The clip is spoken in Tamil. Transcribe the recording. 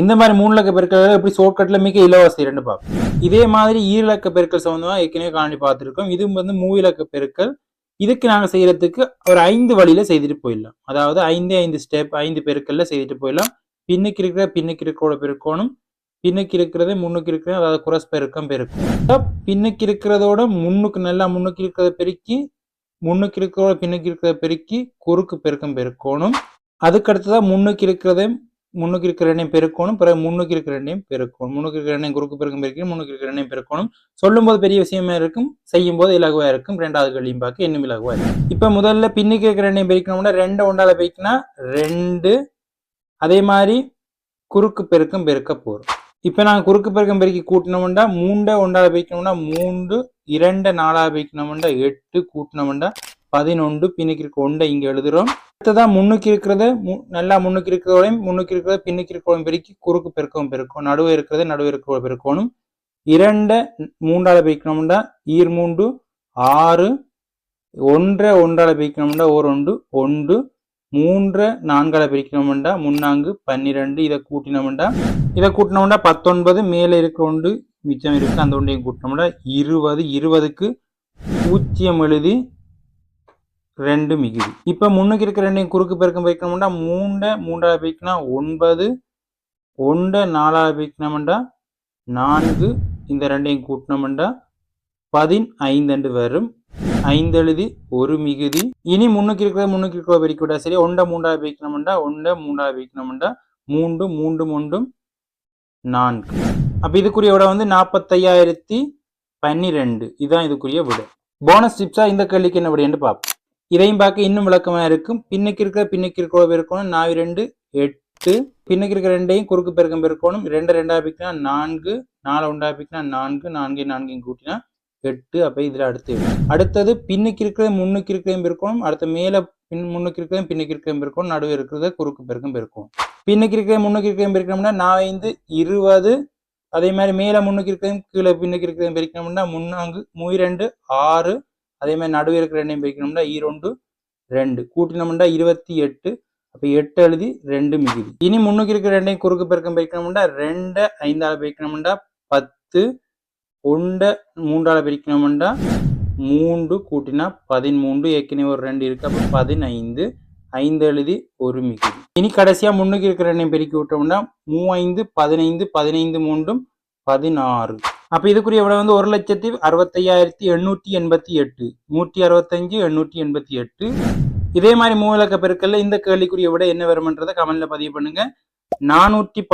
இந்த மாதிரி மூணு இலக்க பெருக்கல் எப்படி ஷார்ட்கட்ல மிக இலவசம் இரண்டு பார்ப்போம் இதே மாதிரி ஈரிலக்க பெருக்கல் சம்மந்தமாக ஏற்கனவே காணி பார்த்துருக்கோம். இது வந்து மூவிலக்க பெருக்கல். இதுக்கு நாங்கள் செய்யறதுக்கு ஒரு ஐந்து வழியில செய்துட்டு போயிடலாம். அதாவது ஐந்து ஐந்து ஸ்டெப் ஐந்து பெருக்கல்ல செய்துட்டு போயிடலாம். பின்னுக்கு இருக்கிற பின்னுக்கு இருக்கிறோட பெருக்கோணும். பின்னுக்கு இருக்கிறது முன்னுக்கு இருக்கிறது அதாவது குரஸ் பெருக்கம் பெருக்கும். பின்னுக்கு இருக்கிறதோட முன்னுக்கு நல்லா முன்னுக்கு இருக்கிறத பெருக்கி முன்னுக்கு இருக்கிறதோட பின்னுக்கு இருக்கிறத பெருக்கி குறுக்கு பெருக்கம் பெருக்கோணும். அதுக்கு அடுத்ததான் முன்னுக்கு இருக்கிறதையும் முன்னுக்கு இருக்கிற எண்ணையும் பெருக்கணும் பிறகு முன்னுக்கு இருக்கிற எண்ணையும் பெருக்கணும். முன்னுக்கு இருக்கிற எண்ணையும் குறுக்கு பெருக்கம் பெருக்கணும் முன்னுக்கு இருக்கிற எண்ணையும் பெருக்கணும். சொல்லும்போது பெரிய விஷயமா இருக்கும் செய்யும் போது இலகுவா இருக்கும் ரெண்டாவது கேள்வியும் பார்க்க இன்னும் இலகுவா இருக்கும். இப்ப முதல்ல பின்னுக்கு இருக்கிற எண்ணையும் பெருக்கணும்னா ரெண்டு ஒன்றால பெருக்கினா ரெண்டு. அதே மாதிரி குறுக்கு பெருக்கம் பெருக்க போறோம். இப்ப நாங்க குறுக்கு பெருக்கம் பெருக்கி கூட்டினோம்டா மூண்டை ஒன்றால பெருக்கணும்னா மூன்று இரண்டு நாலா பெருக்கணும்டா எட்டு கூட்டினோம்டா பதினொன்று பின்னுக்கு இருக்க ஒன்றை இங்கே எழுதுகிறோம். அடுத்ததான் முன்னுக்கு இருக்கிறத மு- நல்லா முன்னுக்கு இருக்கிறதையும் முன்னுக்கு இருக்கிறத பின்னுக்கு இருக்கிறதையும் பெருக்கி குறுக்கு பெருக்கவும் பெருக்கும். நடுவே இருக்கிறத நடுவே இருக்கிற பெருக்கணும். இரண்டை மூன்றால பிரிக்கணும்னா ஈர் மூன்று ஆறு ஒன்றை ஒன்றால் பிரிக்கணும்னா ஓர் ஒன்று ஒன்று மூன்றை நான்கால பிரிக்கணும்டா முன்னாங்கு பன்னிரெண்டு இதை கூட்டினோம்டா. இதை கூட்டினோம்டா பத்தொன்பது மேலே இருக்க ஒன்று மிச்சம் இருக்கு அந்த ஒன்றையும் கூட்டினோம்டா இருபது இருபதுக்கு பூஜ்ஜியம் எழுதி ரெண்டு மிகுதி. இப்போ முன்னுக்கு இருக்கிற ரெண்டையும் குறுக்கு பெருக்கம் வைக்கணும்டா மூண்டை மூன்றாவது பிரிக்கணும்னா ஒன்பது ஒன்றை நாலாவது பிரிக்கணும்டா நான்கு இந்த ரெண்டையும் கூட்டினோம்டா பதினைந்து வரும். ஐந்து எழுதி ஒரு மிகுதி. இனி முன்னுக்கு இருக்கிற முன்னுக்கு இருக்கிற பெருக்கி விட்டா சரி. ஒன்றை மூன்றாவது பிரிக்கணும்டா ஒன்றை மூன்றாவது பிரிக்கணும்டா மூன்று மூன்று மூன்றும் நான்கு. அப்போ இதுக்குரிய விட வந்து நாற்பத்தையாயிரத்தி பன்னிரெண்டு. இதுதான் இதுக்குரிய விட. போனஸ் டிப்ஸா இந்த கேள்விக்கு என்ன விடைன்னு பார்ப்போம். இதையும் பார்க்க இன்னும் விளக்கமாக இருக்கும். பின்னுக்கு இருக்கிற பின்னுக்கு இருக்கிற பெருக்கணும் நாவி ரெண்டு எட்டு. பின்னுக்கு இருக்கிற ரெண்டையும் குறுக்கு பெருக்கம் பெருக்கணும். ரெண்டு ரெண்டாக பிக்கினா நான்கு நாலு ஒன்றா பிக்கினா நான்கு நான்கு நான்கையும் கூட்டினா எட்டு. அப்போ இதில் அடுத்து அடுத்தது பின்னுக்கு இருக்கிற முன்னுக்கு இருக்கிறையும் பெருக்கணும். அடுத்த மேலே பின் முன்னுக்கு இருக்கிறதும் பின்னுக்கு இருக்கிறையும் பெருக்கணும். நடுவே இருக்கிறத குறுக்கு பெருக்கம் பெருக்கும் பின்னுக்கு இருக்கிற முன்னுக்கு இருக்கிறையும் பெருக்கணும்னா நான் ஐந்து இருபது. அதே மாதிரி மேலே முன்னுக்கு இருக்கிறையும் கீழே பின்னுக்கு இருக்கிறதும் பெருக்கணும்னா முன்னாங்கு மூயிரெண்டு ஆறு. அதே மாதிரி நடுவே இருக்கிற ரெண்டையும் பிரிக்கணும்னா இரண்டு ரெண்டு. கூட்டினோம்னா இருபத்தி எட்டு. அப்போ எட்டு எழுதி ரெண்டு மிகுதி. இனி முன்னுக்கு இருக்கிற ரெண்டையும் குறுக்கு பெருக்கம் பிரிக்கணும்னா ரெண்டை ஐந்தால் பிரிக்கணும்னா பத்து. ஒண்ட மூன்றால் பிரிக்கணும்னா மூன்று. கூட்டினா பதிமூன்று. ஏற்கனவே ஒரு ரெண்டு இருக்கு அப்போ பதினைந்து. ஐந்து எழுதி ஒரு மிகுதி. இனி கடைசியா முன்னுக்கு இருக்கிற எண்ணெய் பெருக்கி விட்டோம்னா மூவைந்து பதினைந்து பதினைந்து மூன்றும் பதினாறு. அப்ப இதுக்குரிய விட வந்து ஒரு லட்சத்தி அறுபத்தையாயிரத்தி எண்ணூற்றி எண்பத்தி எட்டு நூற்றி அறுபத்தஞ்சு எண்ணூற்றி எண்பத்தி எட்டு. இதே மாதிரி மூவிலக்க பெருக்கல்ல இந்த கேள்விக்குரிய விட என்ன வருமன்றதை கமெண்ட்ல பதிவு பண்ணுங்க. நானூற்றி